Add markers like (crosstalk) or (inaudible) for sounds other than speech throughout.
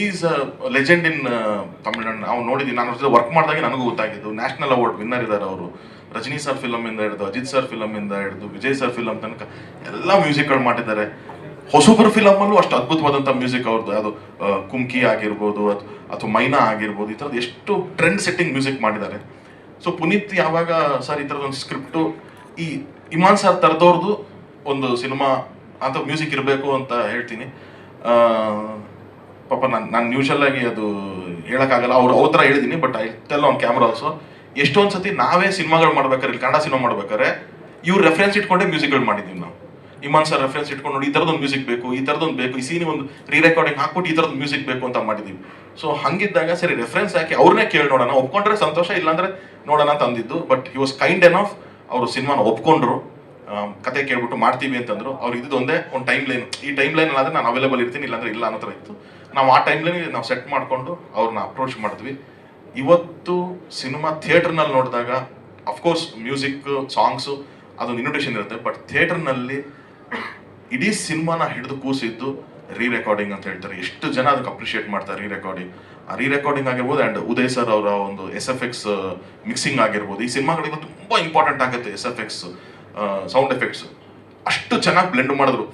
Is legend in Tamil Nadu ನಾವು ನೋಡಿದ್ವಿ ನಾನು ಜೊತೆ ವರ್ಕ್ ಮಾಡಿದಾಗ ನನಗೂ ಗೊತ್ತಾಗಿದ್ದು. ನ್ಯಾಷನಲ್ ಅವಾರ್ಡ್ ವಿನ್ನರ್ ಇದ್ದಾರೆ ಅವರು. ರಜನಿ ಸರ್ ಫಿಲಮ್ ಇಂದ ಹಿಡಿದು, ಅಜಿತ್ ಸರ್ ಫಿಲಮ್ ಇಂದ ಹಿಡಿದು, ವಿಜಯ್ ಸರ್ ಫಿಲಮ್ ತನಕ ಎಲ್ಲ ಮ್ಯೂಸಿಕ್ಗಳು ಮಾಡಿದ್ದಾರೆ. ಹೊಸಬ್ರ ಫಿಲಮ್ ಅಲ್ಲೂ ಅಷ್ಟು ಅದ್ಭುತವಾದಂಥ ಮ್ಯೂಸಿಕ್ ಅವ್ರದ್ದು ಅದು ಕುಂಕಿ ಆಗಿರ್ಬೋದು ಅಥವಾ ಮೈನಾ ಆಗಿರ್ಬೋದು, ಈ ಥರದ್ದು ಎಷ್ಟು ಟ್ರೆಂಡ್ ಸೆಟ್ಟಿಂಗ್ ಮ್ಯೂಸಿಕ್ ಮಾಡಿದ್ದಾರೆ. ಸೊ ಪುನೀತ್ ಯಾವಾಗ ಸರ್ ಈ ಥರದ ಒಂದು ಸ್ಕ್ರಿಪ್ಟು ಈ ಇಮಾನ್ ಸರ್ ತರದವ್ರದ್ದು ಒಂದು ಸಿನಿಮಾ ಅಂತ ಮ್ಯೂಸಿಕ್ ಇರಬೇಕು ಅಂತ ಹೇಳ್ತೀನಿ. ಪಾಪ ನಾನು ನಾನು ಆಗಿ ಅದು ಹೇಳೋಕ್ಕಾಗಲ್ಲ. ಅವ್ರು ಅವ್ರ ಥರ ಹೇಳಿದ್ದೀನಿ but I tell on camera also ಎಷ್ಟೊಂದು ಸತಿ ನಾವೇ ಸಿನಿಮಾಗಳು ಮಾಡ್ಬೇಕಾದ್ರೆ ಇಲ್ಲಿ ಕನ್ನಡ ಸಿನಿಮಾ ಮಾಡ್ಬೇಕಾದ್ರೆ, ಇವ್ರು ರೆಫರೆನ್ಸ್ ಇಟ್ಕೊಂಡೇ ಮ್ಯೂಸಿಕ್ಗಳು ಮಾಡಿದ್ದೀವಿ ನಾವು. ಇಮಾನ್ ಸರ್ ರೆಫರೆನ್ಸ್ ಇಟ್ಕೊಂಡು ನೋಡಿ, ಈ ಥರದೊಂದು ಮ್ಯೂಸಿಕ್ ಬೇಕು, ಈ ಥರದೊಂದು ಬೇಕು, ಈ ಸೀನ್ ಒಂದು ರೀ ರೆಕಾರ್ಡಿಂಗ್ ಹಾಕ್ಬಿಟ್ಟು ಈ ಥರದ್ದು ಮ್ಯೂಸಿಕ್ ಬೇಕು ಅಂತ ಮಾಡಿದ್ದೀವಿ ಸೊ ಹಂಗಿದ್ದಾಗ ಸರಿ ರೆಫರೆನ್ಸ್ ಹಾಕಿ ಅವ್ರನ್ನೇ ಕೇಳಿ ನೋಡೋಣ. ಒಪ್ಕೊಂಡ್ರೆ ಸಂತೋಷ, ಇಲ್ಲಾಂದ್ರೆ ನೋಡೋಣ ಅಂತ ಅಂದಿದ್ದು but he was kind enough ಅವರು ಸಿನಿಮಾನ ಒಪ್ಕೊಂಡ್ರು. ಕತೆ ಕೇಳ್ಬಿಟ್ಟು ಮಾಡ್ತೀವಿ ಅಂತಂದ್ರು. ಅವ್ರು ಒಂದೇ, ಒಂದು ಟೈಮ್ ಲೈನ್ ಈ ಟೈಮ್ ಲೈನ್ ಅಲ್ಲಾದ್ರೆ ನಾನು ಅವೈಲೇಬಲ್ ಇರ್ತೀನಿ, ಇಲ್ಲಾಂದ್ರೆ ಇಲ್ಲ ಅನ್ನೋ ಥರ ಇತ್ತು. ನಾವು ಆ ಟೈಮ್ ಲೈನ್ ನಾವು ಸೆಟ್ ಮಾಡಿಕೊಂಡು ಅವ್ರನ್ನ ಅಪ್ರೋಚ್ ಮಾಡಿದ್ವಿ. ಇವತ್ತು ಸಿನಿಮಾ ಥಿಯೇಟರ್ನಲ್ಲಿ ನೋಡಿದಾಗ ಅಫ್ಕೋರ್ಸ್ ಮ್ಯೂಸಿಕ್ ಸಾಂಗ್ಸು ಅದೊಂದು ಇನ್ವಿಟೇಷನ್ ಇರುತ್ತೆ ಬಟ್ ಥಿಯೇಟರ್ನಲ್ಲಿ ಇಡೀ ಸಿನಿಮಾನ ಹಿಡಿದು ಕೂಸಿದ್ದು ರೀ ರೆಕಾರ್ಡಿಂಗ್ ಅಂತ ಹೇಳ್ತಾರೆ. ಎಷ್ಟು ಜನ ಅದಕ್ಕೆ ಅಪ್ರಿಷಿಯೇಟ್ ಮಾಡ್ತಾರೆ ರೀ ರೆಕಾರ್ಡಿಂಗ್ ಆ ರೀ ರೆಕಾರ್ಡಿಂಗ್ ಆಗಿರ್ಬೋದು ಆ್ಯಂಡ್ ಉದಯ್ ಸರ್ ಅವರ ಒಂದು ಎಸ್ ಎಫ್ ಎಕ್ಸ್ ಮಿಕ್ಸಿಂಗ್ ಆಗಿರ್ಬೋದು. ಈ ಸಿನಿಮಾಗಳಿಗೆ ತುಂಬ ಇಂಪಾರ್ಟೆಂಟ್ ಆಗುತ್ತೆ S F X sound effects ಅಷ್ಟು ಚೆನ್ನಾಗಿ ಬ್ಲೆಂಡ್ ಮಾಡಿದ್ರು.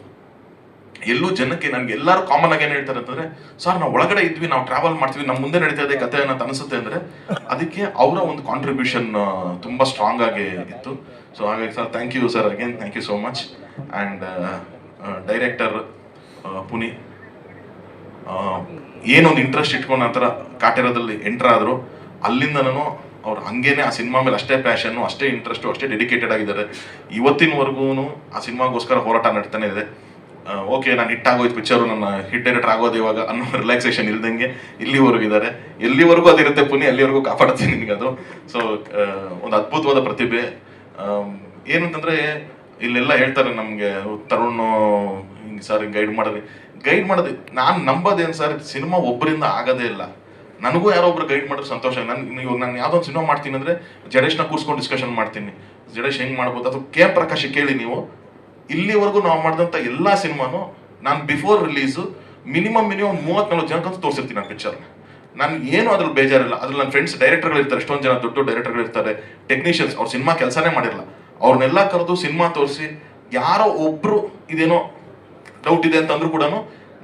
ಎಲ್ಲೂ ಜನಕ್ಕೆ ನನಗೆ ಎಲ್ಲರೂ ಕಾಮನ್ ಆಗಿ ಏನು ಹೇಳ್ತಾರೆ ಅಂತಂದ್ರೆ, ಸರ್, ನಾವು ಒಳಗಡೆ ಇದ್ವಿ, ನಾವು ಟ್ರಾವೆಲ್ ಮಾಡ್ತೀವಿ ನಮ್ಮ ಮುಂದೆ ನಡೀತಾ ಇದೆ ಕತೆ ಅನ್ನೋದು ಅನಿಸುತ್ತೆ ಅಂದ್ರೆ, ಅದಕ್ಕೆ ಅವರ ಒಂದು ಕಾಂಟ್ರಿಬ್ಯೂಷನ್ ತುಂಬಾ ಸ್ಟ್ರಾಂಗ್ ಆಗಿ ಇತ್ತು. ಸೊ ಹಾಗಾಗಿ sir thank you sir again thank you so much and director Puni ಏನೊಂದು ಇಂಟ್ರೆಸ್ಟ್ ಇಟ್ಕೊಂಡು ನಂತರ ಕಾಟೇರದಲ್ಲಿ ಎಂಟರ್ ಆದರು. ಅಲ್ಲಿಂದ ನಾನು ಅವ್ರು ಹಂಗೇನೆ ಆ ಸಿನಿಮಾ ಮೇಲೆ ಅಷ್ಟೇ ಪ್ಯಾಷನ್ನು ಅಷ್ಟೇ ಇಂಟ್ರೆಸ್ಟು ಅಷ್ಟೇ ಡೆಡಿಕೇಟೆಡ್ ಆಗಿದ್ದಾರೆ. ಇವತ್ತಿನವರೆಗೂ ಆ ಸಿನಿಮಾಗೋಸ್ಕರ ಹೋರಾಟ ನಡ್ತಾನೆ ಇದೆ. ಓಕೆ ನಾನು ಹಿಟ್ ಆಗೋಯ್ತು ಪಿಕ್ಚರು ನನ್ನ ಹಿಟ್ ಡೈರೆಕ್ಟರ್ ಆಗೋದು ಇವಾಗ ಅನ್ನೋ ರಿಲ್ಯಾಕ್ಸೇಷನ್ ಇಲ್ದಂಗೆ ಇಲ್ಲಿವರೆಗೂ ಇದ್ದಾರೆ. ಎಲ್ಲಿವರೆಗೂ ಅದಿರುತ್ತೆ ಪುನಿ, ಅಲ್ಲಿವರೆಗೂ ಕಾಪಾಡ್ತೀನಿ ನಿನಗೆ ಅದು. ಸೊ ಒಂದು ಅದ್ಭುತವಾದ ಪ್ರತಿಭೆ. ಏನಂತಂದರೆ, ಇಲ್ಲೆಲ್ಲ ಹೇಳ್ತಾರೆ ನಮಗೆ ತರುಣ್, ಹಿಂಗೆ ಸರ್ ಗೈಡ್ ಮಾಡೋದು ಗೈಡ್ ಮಾಡೋದು, ನಾನು ನಂಬೋದೇನು ಸರ್ ಸಿನಿಮಾ ಒಬ್ಬರಿಂದ ಆಗೋದೇ ಇಲ್ಲ. ನನಗೂ ಯಾರೋ ಒಬ್ರು ಗೈಡ್ ಮಾಡಿದ್ರೆ ಸಂತೋಷ. ನಾನು, ಇವಾಗ ನಾನು ಯಾವುದೋ ಒಂದು ಸಿನಿಮಾ ಮಾಡ್ತೀನಿ ಅಂದ್ರೆ ಜಡೇಶ್ನ ಕೂರ್ಸ್ಕೊಂಡು ಡಿಸ್ಕಷನ್ ಮಾಡ್ತೀನಿ. ಜಡೇಶ್ ಹೆಂಗ್ ಮಾಡ್ಬೋದು? ಅಥವಾ ಕೆ ಪ್ರಕಾಶ್ ಕೇಳಿ ನೀವು. ಇಲ್ಲಿವರೆಗೂ ನಾವು ಮಾಡಿದಂಥ ಎಲ್ಲಾ ಸಿನಿಮಾನು ನಾನು ಬಿಫೋರ್ ರಿಲೀಸು ಮಿನಿಮಮ್ ಮಿನಿಮಮ್ ಮೂವತ್ತ್ ನಾಲ್ಕು ಜನಕ್ಕಂತೂ ತೋರಿಸಿರ್ತೀನಿ ನಾನು ಪಿಕ್ಚರ್ನ ನಾನು ಏನು ಅದ್ರಲ್ಲಿ ಬೇಜಾರಿಲ್ಲ. ಅದ್ರಲ್ಲಿ ನನ್ನ ಫ್ರೆಂಡ್ಸ್ ಡೈರೆಕ್ಟರ್ಗಳು ಇರ್ತಾರೆ. ಎಷ್ಟೊಂದು ಜನ ದೊಡ್ಡ ಡೈರೆಕ್ಟರ್ಗಳು ಇರ್ತಾರೆ. ಟೆಕ್ನಿಷಿಯನ್ಸ್ ಅವ್ರು ಸಿನಿಮಾ ಕೆಲಸನೇ ಮಾಡಿರಲ್ಲ. ಅವ್ರನ್ನೆಲ್ಲ ಕರೆದು ಸಿನಿಮಾ ತೋರಿಸಿ ಯಾರೋ ಒಬ್ಬರು ಇದೇನೋ ಡೌಟ್ ಇದೆ ಅಂತಂದ್ರೂ ಕೂಡ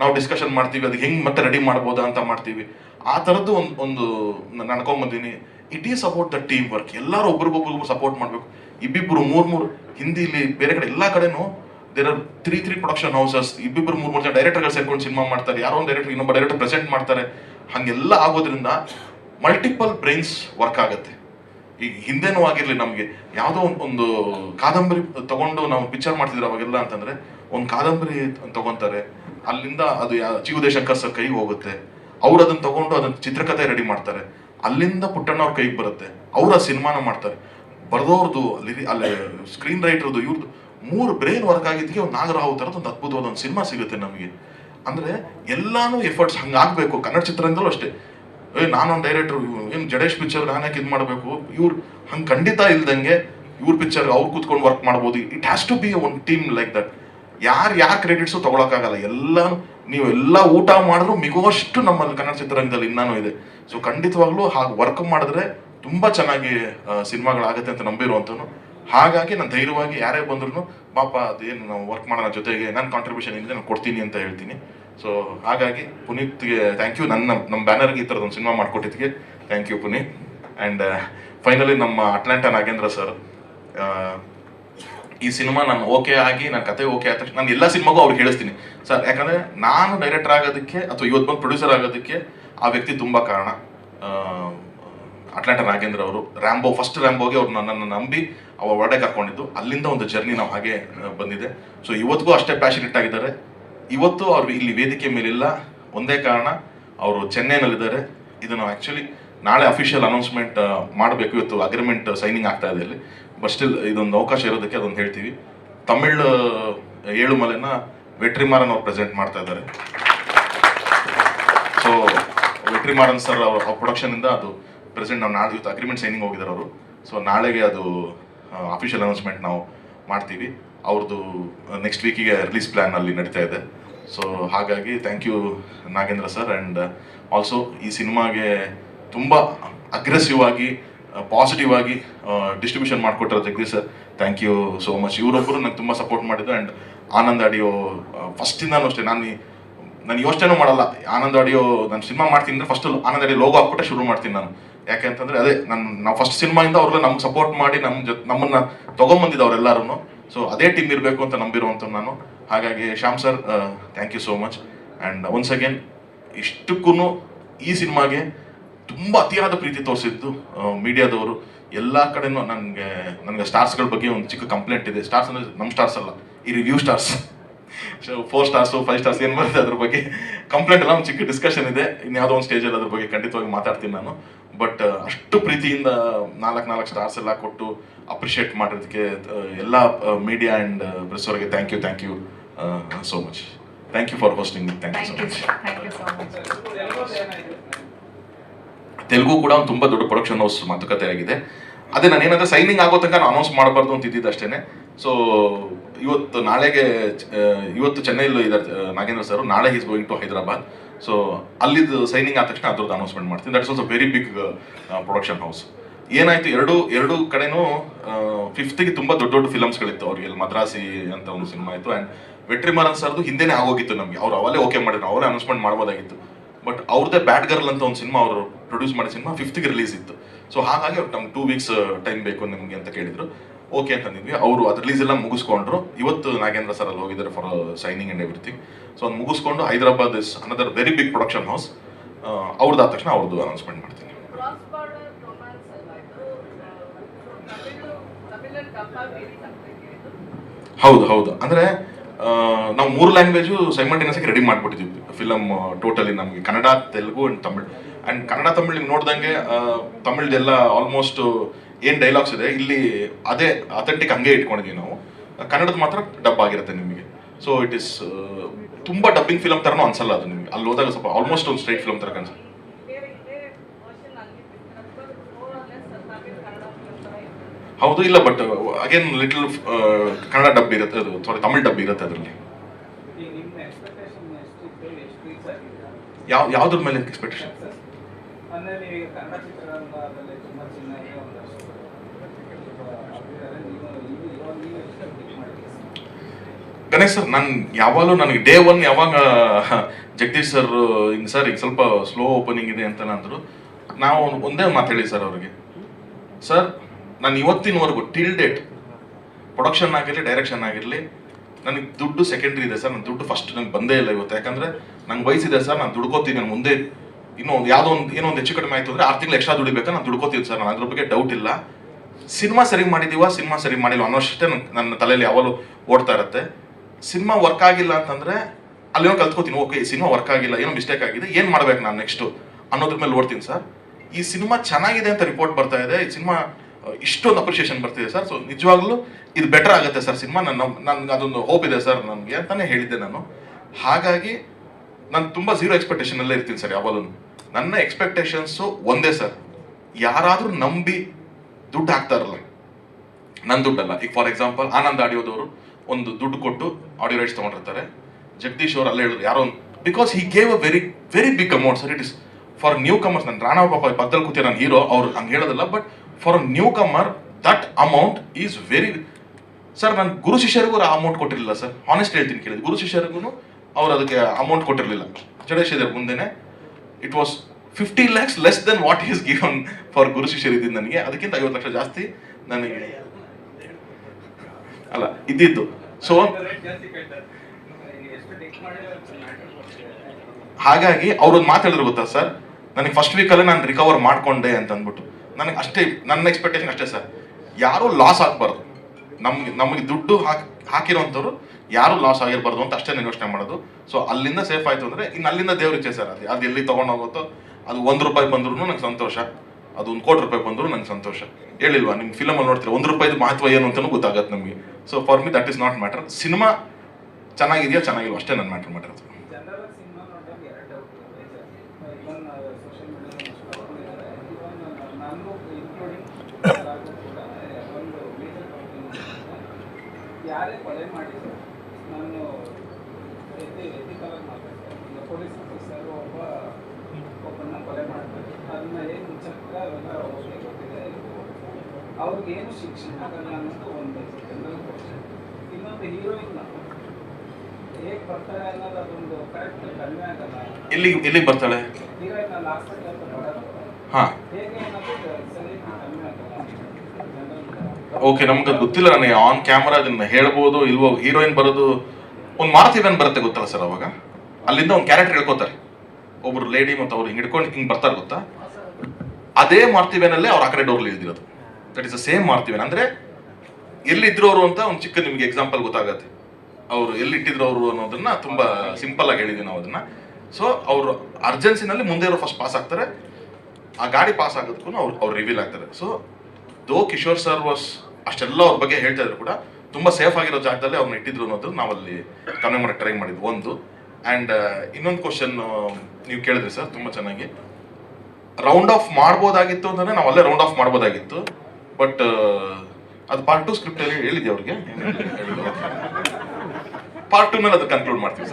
ನಾವು ಡಿಸ್ಕಷನ್ ಮಾಡ್ತೀವಿ. ಅದಕ್ಕೆ ಹೆಂಗೆ ಮತ್ತೆ ರೆಡಿ ಮಾಡ್ಬೋದಾ ಅಂತ ಮಾಡ್ತೀವಿ. ಆ ಥರದ್ದು ಒಂದು ಒಂದು ನಾನು ಅನ್ಕೊಂಬಂದಿನಿ it is about the team work ಎಲ್ಲರೂ ಒಬ್ರಿಗೊಬ್ರಿಗೂ ಸಪೋರ್ಟ್ ಮಾಡಬೇಕು. ಇಬ್ಬಿಬ್ರು ಮೂರ್ ಮೂರು ಹಿಂದಿಲಿ ಬೇರೆ ಕಡೆ ಎಲ್ಲಾ ಕಡೆನೂ there are three three production houses ಇಬ್ಬಿಬ್ರು ಮೂರ್ ಮೂರು ಜನ ಡೈರೆಕ್ಟರ್ಗಳು ಸೇರ್ಕೊಂಡು ಸಿನಿಮಾ ಮಾಡ್ತಾರೆ, ಯಾರೋ ಒಂದು ಡೈರೆಕ್ಟರ್ ಇನ್ನೊಬ್ಬ ಡೈರೆಕ್ಟರ್ ಪ್ರೆಸೆಂಟ್ ಮಾಡ್ತಾರೆ, ಹಂಗೆಲ್ಲ ಆಗೋದ್ರಿಂದ ಮಲ್ಟಿಪಲ್ ಬ್ರೈನ್ಸ್ ವರ್ಕ್ ಆಗುತ್ತೆ. ಈಗ ಹಿಂದೆನೂ ಆಗಿರ್ಲಿ ನಮಗೆ, ಯಾವುದೋ ಒಂದು ಕಾದಂಬರಿ ತಗೊಂಡು ನಾವು ಪಿಕ್ಚರ್ ಮಾಡ್ತಿದ್ರು ಅವಾಗೆಲ್ಲ ಅಂತಂದ್ರೆ ಒಂದು ಕಾದಂಬರಿ ತಗೊಂತಾರೆ, ಅಲ್ಲಿಂದ ಅದು ಯಾ ಶಂಕರ್ ಉದಯಶಂಕರ್ ಸರ್ ಕೈಗೆ ಹೋಗುತ್ತೆ. ಅವ್ರು ಅದನ್ನ ತಗೊಂಡು ಅದನ್ನ ಚಿತ್ರಕಥೆ ರೆಡಿ ಮಾಡ್ತಾರೆ. ಅಲ್ಲಿಂದ ಪುಟ್ಟಣ್ಣ ಅವ್ರ ಕೈಗೆ ಬರುತ್ತೆ. ಅವ್ರು ಸಿನಿಮಾನ ಮಾಡ್ತಾರೆ. ಬರ್ದೋರ್ದು ಅಲ್ಲಿ ಅಲ್ಲಿ ಸ್ಕ್ರೀನ್ ರೈಟರ್ದು ಇವ್ರದ್ದು ಮೂರು ಬ್ರೈನ್ ವರ್ಕ್ ಆಗಿದ್ದಕ್ಕೆ ಒಂದು ನಾಗರಾವ್ ಥರದ್ದು ಒಂದು ಅದ್ಭುತವಾದ ಒಂದು ಸಿನಿಮಾ ಸಿಗುತ್ತೆ ನಮಗೆ. ಅಂದರೆ ಎಲ್ಲಾನು ಎಫರ್ಟ್ಸ್ ಹಂಗಾಗಬೇಕು ಕನ್ನಡ ಚಿತ್ರರಂಗದಲ್ಲೂ ಅಷ್ಟೇ. ಏ, ನಾನೊಂದು ಡೈರೆಕ್ಟರ್ ಏನು ಜಡೇಶ್ ಪಿಕ್ಚರ್ ನಾನು ಯಾಕೆ ಇದು ಮಾಡಬೇಕು? ಇವ್ರು ಹಂಗೆ ಖಂಡಿತ ಇಲ್ದಂಗೆ ಇವ್ರ ಪಿಕ್ಚರ್ ಅವ್ರು ಕೂತ್ಕೊಂಡು ವರ್ಕ್ ಮಾಡ್ಬೋದು. It has to be one team like that ಯಾರು ಯಾರು ಕ್ರೆಡಿಟ್ಸು ತೊಗೊಳಕ್ಕಾಗಲ್ಲ. ಎಲ್ಲ ನೀವು ಎಲ್ಲ ಊಟ ಮಾಡಿದ್ರು ಮಿಗುವಷ್ಟು ನಮ್ಮಲ್ಲಿ ಕನ್ನಡ ಚಿತ್ರರಂಗದಲ್ಲಿ ಇನ್ನೂ ಇದೆ. ಸೊ ಖಂಡಿತವಾಗ್ಲೂ ಹಾಗೆ ವರ್ಕ್ ಮಾಡಿದ್ರೆ ತುಂಬಾ ಚೆನ್ನಾಗಿ ಸಿನಿಮಾಗಳಾಗತ್ತೆ ಅಂತ ನಂಬಿರುವಂತನು ಹಾಗಾಗಿ ನಾನು ಧೈರ್ಯವಾಗಿ ಯಾರೇ ಬಂದ್ರು ಪಾಪ ಅದೇನು ನಾವು ವರ್ಕ್ ಮಾಡೋಣ ಜೊತೆಗೆ ನನ್ನ ಕಾಂಟ್ರಿಬ್ಯೂಷನ್ ಏನಿದೆ ನಾನು ಕೊಡ್ತೀನಿ ಅಂತ ಹೇಳ್ತೀನಿ. ಸೊ ಹಾಗಾಗಿ ಪುನೀತ್ಗೆ ಥ್ಯಾಂಕ್ ಯು ನನ್ನ ನಮ್ಮ ಬ್ಯಾನರ್ಗೆ ಈ ಥರದೊಂದು cinema ಮಾಡಿಕೊಟ್ಟಿದ್ದಕ್ಕೆ thank you Puneeth. And finally ನಮ್ಮ ಅಟ್ಲಾಂಟಾ ನಾಗೇಂದ್ರ ಸರ್ ಈ ಸಿನಿಮಾ ನಾನು ಓಕೆ ಆಗಿ ನನ್ನ ಕತೆ ಓಕೆ ಆದ ತಕ್ಷಣ, ನಾನು ಎಲ್ಲ ಸಿನಿಮಾಗೂ ಅವ್ರಿಗೆ ಹೇಳಿಸ್ತೀನಿ. ಸರ್, ಯಾಕಂದ್ರೆ ನಾನು ಡೈರೆಕ್ಟರ್ ಆಗೋದಕ್ಕೆ ಅಥವಾ ಇವತ್ತು ಬಂದು ಪ್ರೊಡ್ಯೂಸರ್ ಆಗೋದಕ್ಕೆ ಆ ವ್ಯಕ್ತಿ ತುಂಬಾ ಕಾರಣ. ಅಟ್ಲಾಂಟಾ ನಾಗೇಂದ್ರ ಅವರು ರ್ಯಾಂಬೋ ಫಸ್ಟ್ ರ್ಯಾಂಬೋಗೆ ಅವ್ರು ನನ್ನನ್ನು ನಂಬಿ ಅವ ಹೊರಡೆ ಕರ್ಕೊಂಡಿದ್ದು. ಅಲ್ಲಿಂದ ಒಂದು ಜರ್ನಿ ನಾವು ಹಾಗೆ ಬಂದಿದೆ. ಸೊ ಇವತ್ತಿಗೂ ಅಷ್ಟೇ ಪ್ಯಾಷನೇಟ್ ಆಗಿದ್ದಾರೆ. ಇವತ್ತು ಅವ್ರು ಇಲ್ಲಿ ವೇದಿಕೆ ಮೇಲಿಲ್ಲ. ಒಂದೇ ಕಾರಣ, ಅವರು ಚೆನ್ನೈನಲ್ಲಿದ್ದಾರೆ. ಇದು ನಾವು ಆ್ಯಕ್ಚುಲಿ ನಾಳೆ ಅಫಿಷಿಯಲ್ ಅನೌನ್ಸ್ಮೆಂಟ್ ಮಾಡಬೇಕು. ಇವತ್ತು ಅಗ್ರಿಮೆಂಟ್ ಸೈನಿಂಗ್ ಆಗ್ತಾ ಇದೆ ಇಲ್ಲಿ ಬಟ್ ಸ್ಟಿಲ್ ಇದೊಂದು ಅವಕಾಶ ಇರೋದಕ್ಕೆ ಅದೊಂದು ಹೇಳ್ತೀವಿ. ತಮಿಳ್ ಏಳುಮಲೆನ ವೆಟ್ರಿಮಾರನ್ ಅವ್ರು ಪ್ರೆಸೆಂಟ್ ಮಾಡ್ತಾ ಇದ್ದಾರೆ. ಸೊ ವೆಟ್ರಿಮಾರನ್ ಸರ್ ಅವ್ರ ಪ್ರೊಡಕ್ಷನಿಂದ ಅದು ಪ್ರೆಸೆಂಟ್ ನಾವು ನಾಳೆ ಇವತ್ತು ಅಗ್ರಿಮೆಂಟ್ ಸೈನಿಂಗ್ ಹೋಗಿದ್ದಾರೆ ಅವರು. ಸೊ ನಾಳೆಗೆ ಅದು ಅಫಿಷಿಯಲ್ ಅನೌನ್ಸ್ಮೆಂಟ್ ನಾವು ಮಾಡ್ತೀವಿ. ಅವ್ರದ್ದು ನೆಕ್ಸ್ಟ್ ವೀಕಿಗೆ ರಿಲೀಸ್ ಪ್ಲ್ಯಾನ್ ಅಲ್ಲಿ ನಡೀತಾ ಇದೆ. ಸೊ ಹಾಗಾಗಿ thank you Nagendra sir and also ಈ ಸಿನಿಮಾಗೆ ತುಂಬ ಅಗ್ರೆಸಿವ್ ಆಗಿ ಪಾಸಿಟಿವ್ ಆಗಿ distribution ಮಾಡಿಕೊಟ್ಟಿರೋ Jagadish sir thank you so much ಇವರೊಬ್ಬರು ನಂಗೆ ತುಂಬ ಸಪೋರ್ಟ್ ಮಾಡಿದ್ದು ಆ್ಯಂಡ್ ಆನಂದ್ ಆಡಿಯೋ ಫಸ್ಟಿಂದನೂ ಅಷ್ಟೇ. ನಾನು ನಾನು ಯೋಚನೆ ಮಾಡಲ್ಲ. ಆನಂದ್ ಆಡಿಯೋ ನಾನು ಸಿನಿಮಾ ಮಾಡ್ತೀನಿ ಅಂದ್ರೆ ಫಸ್ಟ್ ಆನಂದ್ ಆಡಿಯೋ ಲೋಗೋ ಹಾಕ್ಬಿಟ್ಟೆ ಶುರು ಮಾಡ್ತೀನಿ ನಾನು. ಯಾಕೆ ಅಂತಂದ್ರೆ ಅದೇ ನಾನು ನಾವು ಫಸ್ಟ್ ಸಿನಿಮಾಯಿಂದ ಅವ್ರೆಲ್ಲ ನಮ್ಗೆ ಸಪೋರ್ಟ್ ಮಾಡಿ ನಮ್ಮ ಜೊತೆ ನಮ್ಮನ್ನ ತೊಗೊಂಬಂದಿದ್ದು ಅವರೆಲ್ಲರೂ ಸೊ ಅದೇ ಟೀಮ್ ಇರಬೇಕು ಅಂತ ನಂಬಿರುವಂಥ ನಾನು. ಹಾಗಾಗಿ Shyam sir thank you so much and once again ಇಷ್ಟಕ್ಕೂ ಈ ಸಿನಿಮಾಗೆ ತುಂಬ ಅತಿಯಾದ ಪ್ರೀತಿ ತೋರಿಸಿದ್ದು ಮೀಡಿಯಾದವರು. ಎಲ್ಲ ಕಡೆನೂ ನನಗೆ ನನಗೆ ಸ್ಟಾರ್ಸ್ಗಳ ಬಗ್ಗೆ ಒಂದು ಚಿಕ್ಕ ಕಂಪ್ಲೇಂಟ್ ಇದೆ. ಸ್ಟಾರ್ಸ್ ಅಂದರೆ ನಮ್ಮ ಸ್ಟಾರ್ಸ್ ಅಲ್ಲ, ಈ review stars four stars five stars ಏನು ಬರುತ್ತೆ ಅದ್ರ ಬಗ್ಗೆ? ಕಂಪ್ಲೇಂಟ್ ಎಲ್ಲ ಒಂದು ಚಿಕ್ಕ ಡಿಸ್ಕಷನ್ ಇದೆ. ಇನ್ಯಾವುದೋ ಒಂದು ಸ್ಟೇಜಲ್ಲಿ ಅದ್ರ ಬಗ್ಗೆ ಖಂಡಿತವಾಗಿ ಮಾತಾಡ್ತೀನಿ ನಾನು. ಬಟ್ ಅಷ್ಟು ಪ್ರೀತಿಯಿಂದ ನಾಲ್ಕು ನಾಲ್ಕು ಸ್ಟಾರ್ಸ್ ಎಲ್ಲ ಕೊಟ್ಟು ಅಪ್ರಿಷಿಯೇಟ್ ಮಾಡೋದಕ್ಕೆ ಆ, ಎಲ್ಲ ಮೀಡಿಯಾ ಆ್ಯಂಡ್ ಪ್ರೆಸ್ ಅವರಿಗೆ thank you thank you so much thank you for hosting thank you thank so you much thank you so much Telugu ಕೂಡ ಒಂದು ತುಂಬ ದೊಡ್ಡ ಪ್ರೊಡಕ್ಷನ್ ಹೌಸ್ ಮಾತುಕತೆ ಆಗಿದೆ ಅದೇ ನಾನು ಏನಂದ್ರೆ ಸೈನಿಂಗ್ ಆಗೋ ತನಕ ನಾನು ಅನೌನ್ಸ್ ಮಾಡಬಾರ್ದು ಅಂತ ಇದ್ದಿದ್ದು ಸೊ ಇವತ್ತು ನಾಳೆಗೆ ಇವತ್ತು ಚೆನ್ನೈಲ್ಲೂ ಇದ್ದಾರೆ ನಾಗೇಂದ್ರ ಸರ್ ನಾಳೆ is going to Hyderabad. So ಅಲ್ಲಿದ್ದು ಸೈನಿಂಗ್ ಆದ ತಕ್ಷಣ ಅದ್ರದ್ದು ಅನೌನ್ಸ್ಮೆಂಟ್ ಮಾಡ್ತೀನಿ. That is also very big production house ಏನಾಯ್ತು? ಎರಡು ಎರಡು ಕಡೆನೂ ಫಿಫ್ತ್ಗೆ ತುಂಬ ದೊಡ್ಡ ದೊಡ್ಡ ಫಿಲಮ್ಸ್ಗಳಿತ್ತು ಅವ್ರಿಗೆ ಎಲ್ಲಿ ಮದ್ರಾಸಿ ಅಂತ ಒಂದು ಸಿನಿಮಾ ಇತ್ತು. ಆ್ಯಂಡ್ ವೆಟ್ರಿಮಾರನ್ ಸರ್ದು ಹಿಂದೆನೇ ಆಗೋಗಿತ್ತು ನಮಗೆ. ಅವ್ರು ಅವಲೇ ಓಕೆ ಮಾಡಿದ್ರು. ಅವರೇ ಅನೌನ್ಸ್ಮೆಂಟ್ ಮಾಡ್ಬೋದಾಗಿತ್ತು. ಬಟ್ ಅವ್ರದ್ದೇ ಬ್ಯಾಡ್ ಗರ್ಲ್ ಅಂತ ಒಂದು ಸಿನಿಮಾ ಅವರು ಪ್ರೊಡ್ಯೂಸ್ ಮಾಡಿದ ಸಿನಿಮಾ ಫಿಫ್ತ್ಗೆ ರಿಲೀಸ್ ಇತ್ತು. ಸೊ ಹಾಗಾಗಿ ಅವ್ರು ನಮ್ಗೆ ಟೂ ವೀಕ್ಸ್ ಟೈಮ್ ಬೇಕು ನಿಮಗೆ ಅಂತ ಕೇಳಿದ್ರು. ಓಕೆ ಅಂತ ಅಂದಿದ್ವಿ. ಅವರು ಅದು ರಿಲೀಸ್ ಎಲ್ಲ ಮುಗಿಸ್ಕೊಂಡ್ರು. ಇವತ್ತು ನಾಗೇಂದ್ರ ಸರ್ ಅಲ್ಲಿ ಹೋಗಿದ್ದಾರೆ for signing and everything so ಅದು ಮುಗಿಸ್ಕೊಂಡು Hyderabad is another very big production house ಆದ ತಕ್ಷಣ ಅವ್ರದ್ದು ಅನೌನ್ಸ್ಮೆಂಟ್ ಮಾಡ್ತೀನಿ. ಹೌದು ಹೌದು. ಅಂದ್ರೆ ನಾವು ಮೂರು ಲ್ಯಾಂಗ್ವೇಜು ಸೈಮಲ್ಟೇನಿಯಸ್ ಆಗಿ ರೆಡಿ ಮಾಡ್ಬಿಟ್ಟಿದ್ವಿ ಫಿಲಮ್ ಟೋಟಲಿ ನಮಗೆ ಕನ್ನಡ ತೆಲುಗು ಅಂಡ್ ತಮಿಳ್. ಅಂಡ್ ಕನ್ನಡ ತಮಿಳ್ ನೋಡ್ದಂಗೆ ತಮಿಳ್ ತಮಿಳ್ದೆಲ್ಲ ಆಲ್ಮೋಸ್ಟ್ ಏನ್ ಡೈಲಾಗ್ಸ್ ಇದೆ ಇಲ್ಲಿ ಅದೇ ಅಥೆಂಟಿಕ್ ಹಂಗೆ ಇಟ್ಕೊಂಡಿದ್ದೀವಿ ನಾವು. ಕನ್ನಡದ ಮಾತ್ರ ಡಬ್ ಆಗಿರುತ್ತೆ ನಿಮಗೆ. ಸೊ ಇಟ್ ಇಸ್ ತುಂಬಾ ಡಬ್ಬಿಂಗ್ ಫಿಲಮ್ ತರನೂ ಅನ್ಸಲ್ಲ ಅದು ನಿಮಗೆ. ಅಲ್ಲಿ ಹೋದಾಗ ಸ್ವಲ್ಪ ಆಲ್ಮೋಸ್ಟ್ ಒಂದು ಸ್ಟ್ರೈಟ್ ಫಿಲಮ್ ಕಾಣಿಸುತ್ತೆ. ಥರ ಇರ್ತದೆ ಹೌದು ಇಲ್ಲ but again little Kannada dub ಇರುತ್ತೆ ಅದು. ಸಾರಿ ತಮಿಳ್ ಡಬ್ ಇರುತ್ತೆ ಅದರಲ್ಲಿ. ಯಾವ ಯಾವ್ದ್ರ ಮೇಲೆ ಎಕ್ಸ್ಪೆಕ್ಟೇಷನ್ ಗಣೇಶ್ ಸರ್, ನಾನು ಯಾವಾಗಲೂ ನನಗೆ ಡೇ ಒನ್ ಯಾವಾಗ ಜಗದೀಶ್ ಸರ್ ಹಿಂಗೆ ಸರ್, ಈಗ ಸ್ವಲ್ಪ ಸ್ಲೋ ಓಪನಿಂಗ್ ಇದೆ ಅಂತ ಅಂದರು. ನಾವು ಒಂದೇ ಮಾತಾಡಿ ಸರ್ ಅವ್ರಿಗೆ. ಸರ್, ನಾನು ಇವತ್ತಿನವರೆಗೂ ಟಿಲ್ ಡೇಟ್ ಪ್ರೊಡಕ್ಷನ್ ಆಗಿರಲಿ ಡೈರೆಕ್ಷನ್ ಆಗಿರಲಿ, ನನಗೆ ದುಡ್ಡು ಸೆಕೆಂಡ್ರಿ ಇದೆ ಸರ್. ನನ್ನ ದುಡ್ಡು ಫಸ್ಟ್ ನಂಗೆ ಬಂದೇ ಇಲ್ಲ ಇವತ್ತು. ಯಾಕಂದ್ರೆ ನಂಗೆ ವಯಸ್ಸಿದೆ ಸರ್, ನಾನು ದುಡ್ಕೋತೀನಿ, ನಾನು ಮುಂದೆ ಇನ್ನೂ ಒಂದು ಯಾವುದೋ ಒಂದು ಏನೋ ಒಂದು ಹೆಚ್ಚು ಕಡಿಮೆ ಆಯಿತು ಅಂದರೆ ಆರು ತಿಂಗಳು ಎಕ್ಸ್ಟ್ರಾ ದುಡಿಬೇಕು? ನಾನು ದುಡ್ಕೋತೀವಿ ಸರ್. ನಾನು ಅದ್ರ ಬಗ್ಗೆ ಡೌಟ್ ಇಲ್ಲ. ಸಿನಿಮಾ ಸರಿ ಮಾಡಿದೀವ, ಸಿನಿಮಾ ಸರಿ ಮಾಡಿಲ್ಲ ಅನ್ನೋಷ್ಟೇ ನನ್- ನನ್ನ ತಲೆಯಲ್ಲಿ ಯಾವಾಗಲೂ ಓಡ್ತಾ ಇರುತ್ತೆ. ಸಿನಿಮಾ ವರ್ಕ್ ಆಗಿಲ್ಲ ಅಂತಂದ್ರೆ ಅಲ್ಲೇನೋ ಕಲ್ತ್ಕೋತೀನಿ, ಓಕೆ, ಈ ಸಿನಿಮಾ ವರ್ಕ್ ಆಗಿಲ್ಲ, ಏನೋ ಮಿಸ್ಟೇಕ್ ಆಗಿದೆ, ಏನು ಮಾಡ್ಬೇಕು ನಾನು ನೆಕ್ಸ್ಟು ಅನ್ನೋದ್ರ ಮೇಲೆ ಓಡ್ತೀನಿ ಸರ್. ಈ ಸಿನಿಮಾ ಚೆನ್ನಾಗಿದೆ ಅಂತ ರಿಪೋರ್ಟ್ ಬರ್ತಾ ಇದೆ. ಈ ಸಿನಿಮಾ ಇಷ್ಟೊಂದು ಅಪ್ರಿಷಿಯೇಷನ್ ಬರ್ತಿದೆ ಸರ್. ಸೊ ನಿಜವಾಗ್ಲೂ ಇದು ಬೆಟರ್ ಆಗುತ್ತೆ ಸರ್ ಸಿನಿಮಾ. ನನ್ನ ನನ್ಗೆ ಅದೊಂದು ಹೋಪ್ ಇದೆ ಸರ್ ನನಗೆ ಅಂತಾನೆ ಹೇಳಿದ್ದೆ ನಾನು. ಹಾಗಾಗಿ, ನಾನು ತುಂಬ ಝೀರೋ ಎಕ್ಸ್ಪೆಕ್ಟೇಷನ್ ಅಲ್ಲೇ ಇರ್ತೀನಿ ಸರ್ ಯಾವಾಗಲೂ ನನ್ನ ಎಕ್ಸ್ಪೆಕ್ಟೇಷನ್ಸು ಒಂದೇ ಸರ್ ಯಾರಾದರೂ ನಂಬಿ ದುಡ್ಡು ಹಾಕ್ತಾರಲ್ಲ ನನ್ನ ದುಡ್ಡಲ್ಲ. ಈಗ ಫಾರ್ ಎಕ್ಸಾಂಪಲ್ ಆನಂದ್ ಆಡಿಯೋದವರು ಒಂದು ದುಡ್ಡು ಕೊಟ್ಟು ಆಡಿಯೋ ರೈಟ್ಸ್ ತೊಗೊಂಡಿರ್ತಾರೆ. ಜಗದೀಶ್ ಅವರು ಅಲ್ಲೇ ಹೇಳಿದ್ರು, ಯಾರೋ ಒಂದು because he gave a very very big amount sir it is for newcomers ನನ್ನ ರಾಣಾ ಪಾಪ ಪಕ್ಕದಲ್ಲಿ ಕೂತಿರೋ ನನ್ನ ಹೀರೋ ಅವ್ರು ಹಂಗೆ ಹೇಳೋದಿಲ್ಲ but for newcomer that amount is very sir ನಾನು ಗುರು ಶಿಷ್ಯರಿಗೂ ಆ ಅಮೌಂಟ್ ಕೊಟ್ಟಿರಲಿಲ್ಲ ಸರ್ ಆನೆಸ್ಟ್ ಹೇಳ್ತೀನಿ ಕೇಳಿದ್ರು, ಗುರು ಶಿಷ್ಯರಿಗೂ ಅವ್ರು ಅದಕ್ಕೆ ಅಮೌಂಟ್ ಕೊಟ್ಟಿರಲಿಲ್ಲ. ಜಡೇಶ್ ಇದೆ ಮುಂದೆನೆ. It was fifty lakhs less than what is given for ಗುರು ಶಿಷ್ಯರಿದ್ದು ನನಗೆ ಅದಕ್ಕಿಂತ ಐವತ್ತು ಲಕ್ಷ ಜಾಸ್ತಿ ನನಗೆ. ಅಲ್ಲ ಇದ್ದಿದ್ದು. ಸೊ ಹಾಗಾಗಿ ಅವ್ರೊಂದು ಮಾತಾಡಿದ್ರು ಗೊತ್ತಾ ಸರ್ ನನಗೆ ಫಸ್ಟ್ ವೀಕಲ್ಲೇ ನಾನು ರಿಕವರ್ ಮಾಡ್ಕೊಂಡೆ ಅಂತ ಅಂದ್ಬಿಟ್ಟು ನನಗೆ ಅಷ್ಟೇ ನನ್ನ ಎಕ್ಸ್ಪೆಕ್ಟೇಷನ್ ಅಷ್ಟೇ ಸರ್ ಯಾರೂ ಲಾಸ್ ಆಗಬಾರ್ದು. ನಮ್ಗೆ ನಮಗೆ ದುಡ್ಡು ಹಾಕಿ ಹಾಕಿರೋಂಥವ್ರು ಯಾರು ಲಾಸ್ ಆಗಿರಬಾರ್ದು ಅಂತ ಅಷ್ಟೇ ನಾನು ಯೋಚನೆ ಮಾಡೋದು. ಸೊ ಅಲ್ಲಿಂದ ಸೇಫ್ ಆಯ್ತು ಅಂದ್ರೆ ಇನ್ನು ಅಲ್ಲಿಂದ ದೇವ್ರ ಇಚ್ಛೆ ಸರ್ ಅದು. ಅದು ಎಲ್ಲಿ ತಗೊಂಡೋಗುತ್ತೋ ಅದು ಒಂದು ರೂಪಾಯಿ ಬಂದ್ರೂ ನಂಗೆ ಸಂತೋಷ. ಅದು ಒಂದು ಕೋಟಿ ರೂಪಾಯಿ ಬಂದರೂ ನಂಗೆ ಸಂತೋಷ. ಹೇಳಿಲ್ವಾ ನಿಮ್ಮ ಫಿಲಮಲ್ಲಿ ನೋಡ್ತೀರಾ ಒಂದು ರೂಪಾಯಿದು ಮಹತ್ವ ಏನು ಅಂತಲೂ ಗೊತ್ತಾಗತ್ತೆ ನಮಗೆ. So for me that is not matter cinema ಚೆನ್ನಾಗಿದೆಯಾ ಚೆನ್ನಾಗಿಲ್ವ? ಅಷ್ಟೇ ನನ್ನ ಮ್ಯಾಟರ್ ಮಾಡಿರೋದು. ಒಂದು ಮೇಜರ್ ಕಂಪ್ನಿ ಯಾರೇ ಕೊಲೆ ಮಾಡಿದ್ರು ನಾನು ಎತಿ ಎಥಿಕಲ್ ಆಗಿ ಮಾತಾಡ್ತಾರೆ ಪೊಲೀಸ್ ಆಫೀಸರ್ ಒಬ್ಬ ಒಬ್ಬನ ಕೊಲೆ ಮಾಡ್ತಾರೆ. ಅದನ್ನ ಏನು ಚಕ್ರ ಅವೆಲ್ಲ ಅವ್ರಿಗೆ ಗೊತ್ತಿದೆ. ಅವ್ರಿಗೇನು ಶಿಕ್ಷೆ ಆಗಲ್ಲ ಅನ್ನೋದು ಒಂದು ಜನರಲ್ ಕ್ವಶನ್ ಇನ್ನೊಂದು ಹೀರೋಯಿನ್ ಹೇಗೆ ಬರ್ತಾರೆ ಅನ್ನೋದು ಅದೊಂದು ಕರೆಕ್ಟ್ ಕಡಿಮೆ ಆಗಲ್ಲ. ಎಲ್ಲಿ ಎಲ್ಲಿಗೆ ಬರ್ತಾಳೆ? ಹೀರೋಯಿನ್ ಲಾಸ್ಟ್ ಅಂತ ಬರೋದು ಹಾ. ಹೇಗೆ ಅನ್ನೋದು ಸರಿ ಕಡಿಮೆ ಆಗಲ್ಲ. ಓಕೆ ನಮ್ಗೆ ಅದು ಗೊತ್ತಿಲ್ಲ ನನಗೆ ಆನ್ ಕ್ಯಾಮ್ರಾ ಅದನ್ನ ಹೇಳ್ಬೋದು, ಇಲ್ವೋ ಹೀರೋಯಿನ್ ಬರೋದು, ಒಂದು ಮಾರುತಿವನ್ ಬರುತ್ತೆ ಗೊತ್ತಲ್ಲ ಸರ್ ಅವಾಗ? ಅಲ್ಲಿಂದ ಒಂದು ಕ್ಯಾರೆಕ್ಟರ್ ಹೇಳ್ಕೊತಾರೆ. ಒಬ್ರು ಲೇಡಿ ಮತ್ತು ಅವ್ರು ಹಿಂಗೆ ಹಿಡ್ಕೊಂಡು ಹಿಂಗೆ ಬರ್ತಾರೆ ಗೊತ್ತಾ? ಅದೇ ಮಾರ್ತಿವೇನಲ್ಲೇ ಅವ್ರು ಆ ಕಡೆ ಡೋರ್ಲಿ ಇದ್ದಿರೋದು ದಟ್ ಇಸ್ ಅ ಸೇಮ್ ಮಾರ್ತಿವೇನ್ ಅಂದರೆ ಎಲ್ಲಿದ್ರು ಅವರು ಅಂತ ಒಂದು ಚಿಕ್ಕ ನಿಮಗೆ ಎಕ್ಸಾಂಪಲ್ ಗೊತ್ತಾಗತ್ತೆ. ಅವರು ಎಲ್ಲಿ ಇಟ್ಟಿದ್ರು ಅವರು ಅನ್ನೋದನ್ನ ತುಂಬಾ ಸಿಂಪಲ್ ಆಗಿ ಹೇಳಿದ್ವಿ ನಾವು ಅದನ್ನ. ಸೊ ಅವರು ಅರ್ಜೆನ್ಸಿನಲ್ಲಿ ಮುಂದೆ ಇರೋ ಫಸ್ಟ್ ಪಾಸ್ ಆಗ್ತಾರೆ. ಆ ಗಾಡಿ ಪಾಸ್ ಆಗೋದಕ್ಕೂ ಅವ್ರು ಅವ್ರು ರಿವೀಲ್ ಆಗ್ತಾರೆ. ಸೊ ದೋ ಕಿಶೋರ್ ಸರ್ ವಾಸ್ ಅಷ್ಟೆಲ್ಲ ಅವ್ರ ಬಗ್ಗೆ ಹೇಳ್ತಾ ಇದ್ರು ಕೂಡ ತುಂಬಾ ಸೇಫ್ ಆಗಿರೋ ಜಾಗದಲ್ಲಿ ಅವ್ರನ್ನ ಇಟ್ಟಿದ್ರು ಅನ್ನೋದು ನಾವಲ್ಲಿ ಕಮ್ಮಿ ಮಾಡಕ್ಕೆ ಟ್ರೈ ಮಾಡಿದ್ವಿ ಒಂದು. ಆ್ಯಂಡ್ ಇನ್ನೊಂದು ಕ್ವಶನ್ ನೀವು ಕೇಳಿದ್ರಿ ಸರ್, ತುಂಬಾ ಚೆನ್ನಾಗಿ. ರೌಂಡ್ ಆಫ್ ಮಾಡ್ಬೋದಾಗಿತ್ತು ಅಂತಂದ್ರೆ ನಾವು ಅಲ್ಲೇ ರೌಂಡ್ ಆಫ್ ಮಾಡ್ಬೋದಾಗಿತ್ತು. ಬಟ್ ಅದು ಪಾರ್ಟ್ ಟು ಸ್ಕ್ರಿಪ್ಟ್ ಅಲ್ಲಿ ಹೇಳಿದ್ವಿ ಅವ್ರಿಗೆ? (laughs) ಪಾರ್ಟ್ ಟೂನಲ್ಲಿ ಅದು ಕನ್ಕ್ಲೂಡ್ ಮಾಡ್ತೀವಿ ಸರ್.